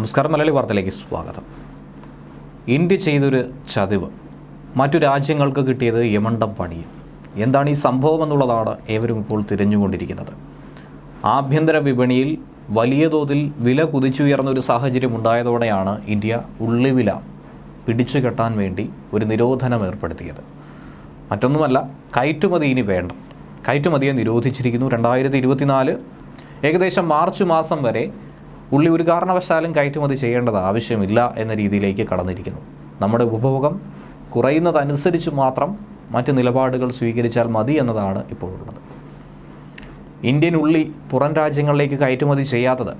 നമസ്കാരം മലയാളി വാർത്തയിലേക്ക് സ്വാഗതം. ഇന്ത്യ ചെയ്തൊരു ചതിവ്. മറ്റു രാജ്യങ്ങൾക്ക് കിട്ടിയത് യമണ്ടം പണിയും. എന്താണ് ഈ സംഭവം എന്നുള്ളതാണ് ഏവരും ഇപ്പോൾ തിരഞ്ഞുകൊണ്ടിരിക്കുന്നത്. ആഭ്യന്തര വിപണിയിൽ വലിയ തോതിൽ വില കുതിച്ചുയർന്ന ഒരു സാഹചര്യം ഉണ്ടായതോടെയാണ് ഇന്ത്യ ഉള്ളിവില പിടിച്ചു കെട്ടാൻ വേണ്ടി ഒരു നിരോധനം ഏർപ്പെടുത്തിയത്. മറ്റൊന്നുമല്ല കയറ്റുമതി ഇനി വേണ്ട. കയറ്റുമതിയെ നിരോധിച്ചിരിക്കുന്നു. രണ്ടായിരത്തി ഏകദേശം മാർച്ച് മാസം വരെ ഉള്ളി ഒരു കാരണവശാലും കയറ്റുമതി ചെയ്യേണ്ടത് ആവശ്യമില്ല എന്ന രീതിയിലേക്ക് കടന്നിരിക്കുന്നു. നമ്മുടെ ഉപഭോഗം കുറയുന്നതനുസരിച്ച് മാത്രം മറ്റ് നിലപാടുകൾ സ്വീകരിച്ചാൽ മതി എന്നതാണ് ഇപ്പോഴുള്ളത്. ഇന്ത്യൻ ഉള്ളി പുറം രാജ്യങ്ങളിലേക്ക് കയറ്റുമതി ചെയ്യാത്തത്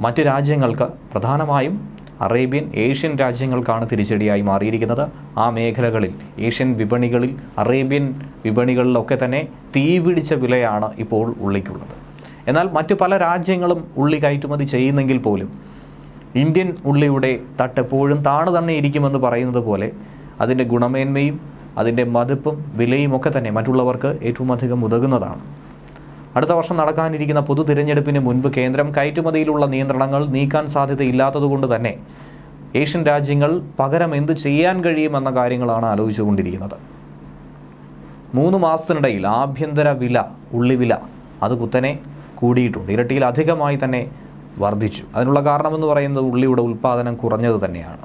മറ്റ് രാജ്യങ്ങൾക്ക് പ്രധാനമായും അറേബ്യൻ ഏഷ്യൻ രാജ്യങ്ങൾക്കാണ് തിരിച്ചടിയായി മാറിയിരിക്കുന്നത്. ആ മേഖലകളിൽ ഏഷ്യൻ വിപണികളിൽ അറേബ്യൻ വിപണികളിലൊക്കെ തന്നെ തീപിടിച്ച വിലയാണ് ഇപ്പോൾ ഉള്ളിക്കുള്ളത്. എന്നാൽ മറ്റു പല രാജ്യങ്ങളും ഉള്ളി കയറ്റുമതി ചെയ്യുന്നെങ്കിൽ പോലും ഇന്ത്യൻ ഉള്ളിയുടെ തട്ട് എപ്പോഴും താണു തന്നെ ഇരിക്കുമെന്ന് പറയുന്നത് പോലെ അതിന്റെ ഗുണമേന്മയും അതിന്റെ മതിപ്പും വിലയും ഒക്കെ തന്നെ മറ്റുള്ളവർക്ക് ഏറ്റവും അധികം ഉതകുന്നതാണ്. അടുത്ത വർഷം നടക്കാനിരിക്കുന്ന പൊതു തിരഞ്ഞെടുപ്പിന് മുൻപ് കേന്ദ്രം കയറ്റുമതിയിലുള്ള നിയന്ത്രണങ്ങൾ നീക്കാൻ സാധ്യതയില്ലാത്തതുകൊണ്ട് തന്നെ ഏഷ്യൻ രാജ്യങ്ങൾ പകരം എന്ത് ചെയ്യാൻ കഴിയുമെന്ന കാര്യങ്ങളാണ് ആലോചിച്ചുകൊണ്ടിരിക്കുന്നത്. മൂന്ന് മാസത്തിനിടയിൽ ആഭ്യന്തര വില ഉള്ളിവില അത് കുത്തനെ കൂടിയിട്ടുണ്ട്. ഇരട്ടിയിലധികമായി തന്നെ വർദ്ധിച്ചു. അതിനുള്ള കാരണമെന്ന് പറയുന്നത് ഉള്ളിയുടെ ഉൽപ്പാദനം കുറഞ്ഞത് തന്നെയാണ്.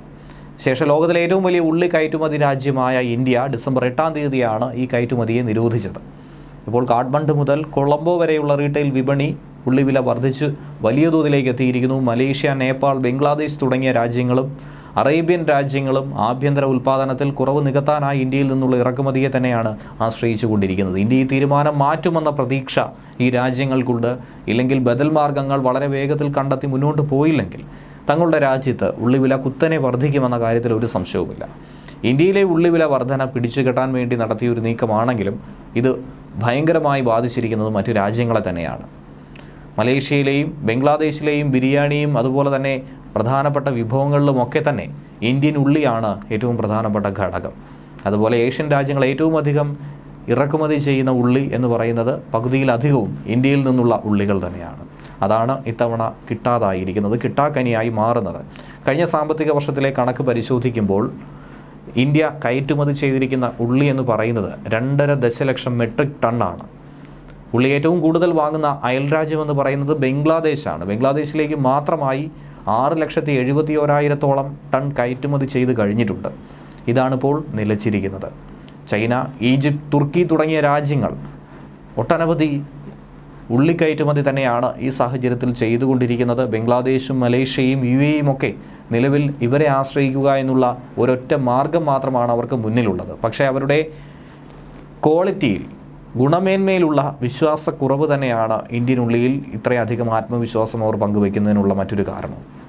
ശേഷം ലോകത്തിലെ ഏറ്റവും വലിയ ഉള്ളി കയറ്റുമതി രാജ്യമായ ഇന്ത്യ ഡിസംബർ എട്ടാം തീയതിയാണ് ഈ കയറ്റുമതിയെ നിരോധിച്ചത്. ഇപ്പോൾ കാഠ്മണ്ഡു മുതൽ കൊളംബോ വരെയുള്ള റീറ്റെയിൽ വിപണി ഉള്ളി വില വർദ്ധിച്ച് വലിയ തോതിലേക്ക് എത്തിയിരിക്കുന്നു. മലേഷ്യ നേപ്പാൾ ബംഗ്ലാദേശ് തുടങ്ങിയ രാജ്യങ്ങളും അറേബ്യൻ രാജ്യങ്ങളും ആഭ്യന്തര ഉൽപ്പാദനത്തിൽ കുറവ് നികത്താനായി ഇന്ത്യയിൽ നിന്നുള്ള ഇറക്കുമതിയെ തന്നെയാണ് ആശ്രയിച്ചുകൊണ്ടിരിക്കുന്നത്. ഇന്ത്യ ഈ തീരുമാനം മാറ്റുമെന്ന പ്രതീക്ഷ ഈ രാജ്യങ്ങൾക്കുണ്ട്. ഇല്ലെങ്കിൽ ബദൽ മാർഗങ്ങൾ വളരെ വേഗത്തിൽ കണ്ടെത്തി മുന്നോട്ട് പോയില്ലെങ്കിൽ തങ്ങളുടെ രാജ്യത്ത് ഉള്ളിവില കുത്തനെ വർദ്ധിക്കുമെന്ന കാര്യത്തിൽ ഒരു സംശയവുമില്ല. ഇന്ത്യയിലെ ഉള്ളിവില വർധന പിടിച്ചുകെട്ടാൻ വേണ്ടി നടത്തിയ ഒരു നീക്കമാണെങ്കിലും ഇത് ഭയങ്കരമായി ബാധിച്ചിരിക്കുന്നത് മറ്റു രാജ്യങ്ങളെ തന്നെയാണ്. മലേഷ്യയിലെയും ബംഗ്ലാദേശിലെയും ബിരിയാണിയും അതുപോലെ തന്നെ പ്രധാനപ്പെട്ട വിഭവങ്ങളിലുമൊക്കെ തന്നെ ഇന്ത്യൻ ഉള്ളിയാണ് ഏറ്റവും പ്രധാനപ്പെട്ട ഘടകം. അതുപോലെ ഏഷ്യൻ രാജ്യങ്ങൾ ഏറ്റവും അധികം ഇറക്കുമതി ചെയ്യുന്ന ഉള്ളി എന്ന് പറയുന്നത് പകുതിയിലധികവും ഇന്ത്യയിൽ നിന്നുള്ള ഉള്ളികൾ തന്നെയാണ്. അതാണ് ഇത്തവണ കിട്ടാതായിരിക്കുന്നത് കിട്ടാക്കനിയായി മാറുന്നത്. കഴിഞ്ഞ സാമ്പത്തിക വർഷത്തിലെ കണക്ക് പരിശോധിക്കുമ്പോൾ ഇന്ത്യ കയറ്റുമതി ചെയ്തിരിക്കുന്ന ഉള്ളി എന്ന് പറയുന്നത് രണ്ടര ദശലക്ഷം മെട്രിക് ടണ്ണാണ്. ഉള്ളി ഏറ്റവും കൂടുതൽ വാങ്ങുന്ന അയൽരാജ്യം എന്ന് പറയുന്നത് ബംഗ്ലാദേശാണ്. ബംഗ്ലാദേശിലേക്ക് മാത്രമായി ആറ് ലക്ഷത്തി എഴുപത്തി ഓരായിരത്തോളം ടൺ കയറ്റുമതി ചെയ്ത് കഴിഞ്ഞിട്ടുണ്ട്. ഇതാണിപ്പോൾ നിലച്ചിരിക്കുന്നത്. ചൈന ഈജിപ്ത് തുർക്കി തുടങ്ങിയ രാജ്യങ്ങൾ ഒട്ടനവധി ഉള്ളിക്കയറ്റുമതി തന്നെയാണ് ഈ സാഹചര്യത്തിൽ ചെയ്തുകൊണ്ടിരിക്കുന്നത്. ബംഗ്ലാദേശും മലേഷ്യയും യു എയും ഒക്കെ നിലവിൽ ഇവരെ ആശ്രയിക്കുക എന്നുള്ള ഒരൊറ്റ മാർഗം മാത്രമാണ് അവർക്ക് മുന്നിലുള്ളത്. പക്ഷേ അവരുടെ ക്വാളിറ്റിയിൽ ഗുണമേന്മയിലുള്ള വിശ്വാസക്കുറവ് തന്നെയാണ് ഇന്ത്യൻ ഉള്ളിയിൽ ഇത്രയധികം ആത്മവിശ്വാസം അവർ പങ്കുവയ്ക്കുന്നതിനുള്ള മറ്റൊരു കാരണം